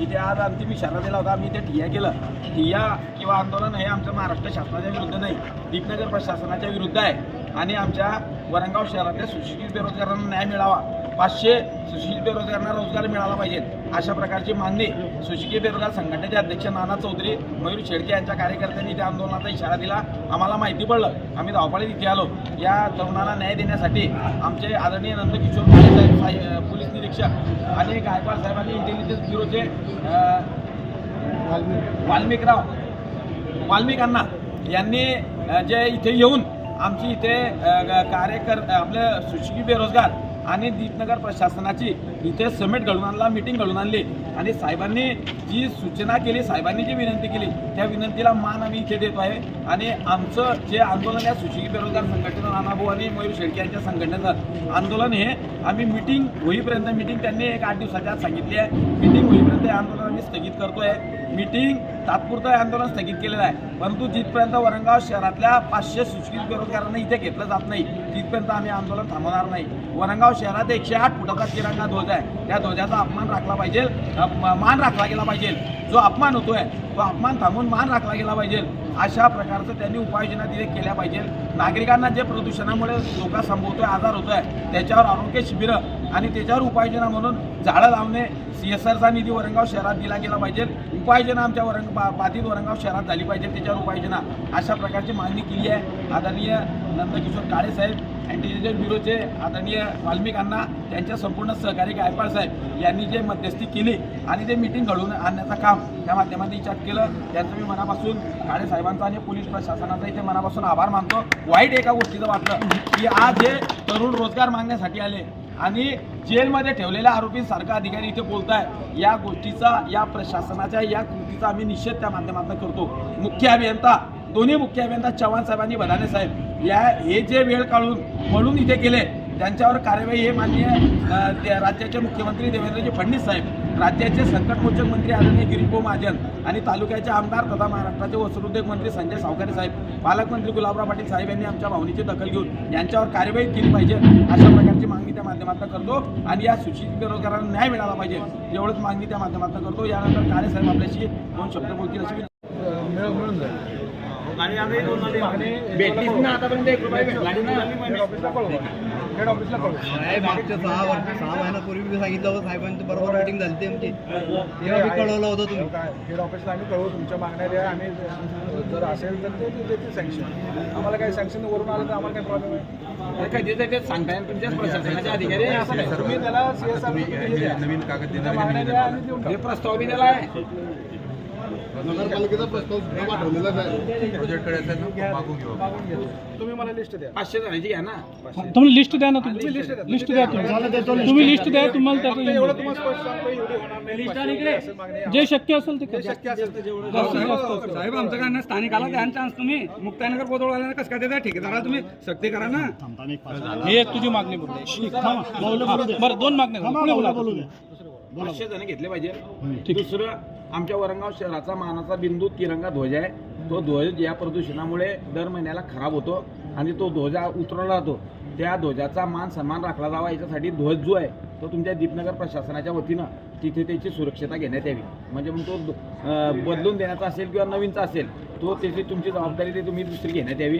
इथे आज अंतिम इशारा दिला होता. आम्ही इथे ठिय्या केलं. ठिय्या किंवा आंदोलन हे आमचं महाराष्ट्र शासनाच्या विरुद्ध नाही दीपनगर प्रशासनाच्या विरुद्ध आहे. आणि आमच्या वरंगाव शहरातल्या सुशिक्षित बेरोजगारांना न्याय मिळावा. पाचशे सुशिक्षित बेरोजगारांना रोजगार मिळाला पाहिजे. अशा प्रकारची मागणी सुशिक्षित बेरोजगार संघटनेचे अध्यक्ष नाना चौधरी मयूर शेडके यांच्या कार्यकर्त्यांनी त्या आंदोलनाचा इशारा दिला. आम्हाला माहिती पडलं. आम्ही धावपाळीत इथे आलो. या तरुणाला न्याय देण्यासाठी आमचे आदरणीय नंदकिशोर साहेब पोलीस निरीक्षक आणि गायकवाड साहेबांनी इंटेलिजन्स ब्युरोचे वाल्मिकराव वाल्मिकांना यांनी जे इथे येऊन आमची इथे ग- कार्यकर आपले सुशिक्षित बेरोजगार आणि दीपनगर प्रशासनाची इथे समेट घडून आणला मिटिंग घडून आणली. आणि साहेबांनी जी सूचना केली साहेबांनी जी विनंती केली त्या विनंतीला मान आम्ही इथे देतो आहे. आणि आमचं जे आंदोलन या सुशिकी बेरोजगार संघटना नानाभाऊ आणि मयूर शेळके यांच्या संघटनेचं आंदोलन हे आम्ही मिटिंग होईपर्यंत मिटिंग त्यांनी एक आठ दिवसाच्या आत सांगितली आहे. मिटिंग होईपर्यंत हे आंदोलन आम्ही स्थगित करतो आहे मिटिंग तात्पुरतं हे आंदोलन स्थगित केलेलं आहे. परंतु जिथपर्यंत वरंगाव शहरातल्या पाचशे सुशिक्षित बेरोजगारांना इथे घेतलं जात नाही तिथपर्यंत आम्ही आंदोलन थांबवणार नाही. वरंगाव शहरात एकशे आठ फुटाचा तिरंगा ध्वज आहे. त्या ध्वजाचा अपमान राखला पाहिजे. मान राखला गेला पाहिजे. जो अपमान होतोय तो अपमान थांबून मान राखला गेला पाहिजे. अशा प्रकारचं त्यांनी उपाययोजना तिथे केल्या पाहिजे नागरिकांना जे प्रदूषणामुळे धोका संभवतोय आजार होतोय त्याच्यावर आरोग्य शिबिरं आणि त्याच्यावर उपाययोजना म्हणून झाडं लावणे सी एस आरचा निधी वरंगाव शहरात दिला गेला पाहिजे. उपाययोजना आमच्या वरंग बा- बाधित वरंगाव शहरात झाली पाहिजे त्याच्यावर उपाययोजना. अशा प्रकारची मागणी केली आहे. आदरणीय नंदकिशोर काळे साहेब इंटेलिजन्स ब्युरोचे आदरणीय वाल्मिकांना त्यांच्या संपूर्ण सहकारी गायकवाड साहेब यांनी जे मध्यस्थी केली आणि ते मिटिंग घडवून आणण्याचं काम त्या माध्यमातून विचार केलं त्यांचं मी मनापासून काळे साहेबांचा आणि पोलीस प्रशासनाचा इथे मनापासून आभार मानतो. वाईट एका गोष्टीचं वाटलं की आज हे तरुण रोजगार मागण्यासाठी आले आणि जेलमध्ये ठेवलेल्या आरोपींसारखा अधिकारी इथे बोलत आहे या गोष्टीचा या प्रशासनाच्या या कृतीचा आम्ही निषेध त्या माध्यमातून करतो. मुख्य अभियंता दोन्ही मुख्य अभियंता चव्हाण साहेबांनी बदाने साहेब. या हे जे वेळ काढून म्हणून इथे केले. त्यांच्यावर कार्यवाही हे मान्य राज्याचे मुख्यमंत्री देवेंद्रजी फडणवीस साहेब राज्याचे संकटमोचक मंत्री आदरणीय गिरीशभाऊ महाजन आणि तालुक्याचे आमदार तथा महाराष्ट्राचे वस्त्रोद्योग मंत्री संजय सावकारे साहेब पालकमंत्री गुलाबराव पाटील साहेब यांनी आमच्या भावनेची दखल घेऊन यांच्यावर कार्यवाही केली पाहिजे अशा प्रकारची मागणी त्या माध्यमातून करतो आणि या सुशिक्षित बेरोजगारांना न्याय मिळाला पाहिजे एवढंच मागणी त्या माध्यमातून करतो. यानंतर काळे साहेब आपल्याशी दोन शब्द बोलतील अशी मिळून जाईल. आणि आम्ही आणि भेटलीच ना आतापर्यंत एक रुपया भेटला नाही ना. हेड ऑफिसला कळवा. हेड ऑफिसला कळवा. साहेब मागच्या सहा वर्ष सहा महिन्यापूर्वी मी सांगितलं होतं साहेबांची बरोबर मिटिंग झाली आमची. तेव्हा मी कळवलं होतं तुम्ही. काय हेड ऑफिसला आम्ही कळवू तुमच्या मागण्या द्या आणि जर असेल तर ते देतील सँक्शन आम्हाला काही सँक्शन वरून आलं तर आम्हाला काही प्रॉब्लेम आहे हे कधी ते- ते सांगताय तुमच्याच प्रशासनाचे अधिकारी आहे, असं नाही. तुम्ही त्याला सीएसआर नवीन कागद हे प्रस्ताव बी दिला आहे नगरपालिकेचा प्रस्ताव मागून घ्या तुम्ही मला लिस्ट द्या. पाचशे जणांची घ्या ना. तुम्ही लिस्ट द्या ना तुम्ही. लिस्ट द्या. लिस्ट द्या तुम्ही. तुम्ही लिस्ट द्या तुम्हाला त्याचं एवढं तुम्हाला स्पष्ट सांगतो एवढी होणार नाही. पाचशे असेल मागणी जे शक्य असेल ते. शक्य असेल ते जेवढं जास्तीत जास्त असेल. साहेब आमचं काय ना स्थानिकाला द्या चान्स तुम्ही मुक्ताईनगर कोदळवाल्याला कसं काय देता? ठेकेदाराला तुम्ही सक्ती करा ना. ही एक तुझी मागणी बोलते बरं दोन मागण्या. पुढे बोला. पाचशे जण घेतले पाहिजे. दुसरं आमच्या वरंगाव शहराचा मानाचा बिंदू तिरंगा ध्वज आहे. तो ध्वज या प्रदूषणामुळे दर महिन्याला खराब होतो आणि तो ध्वजा उतरवला जातो. त्या ध्वजाचा मान सन्मान राखला जावा याच्यासाठी ध्वज जो आहे तो तुमच्या दीपनगर प्रशासनाच्या वतीनं तिथे त्याची सुरक्षता घेण्यात यावी. म्हणजे मग तो बदलून देण्याचा असेल किंवा नवीनचा असेल तो त्याची तुमची जबाबदारी ते तुम्ही दुसरी घेण्यात यावी.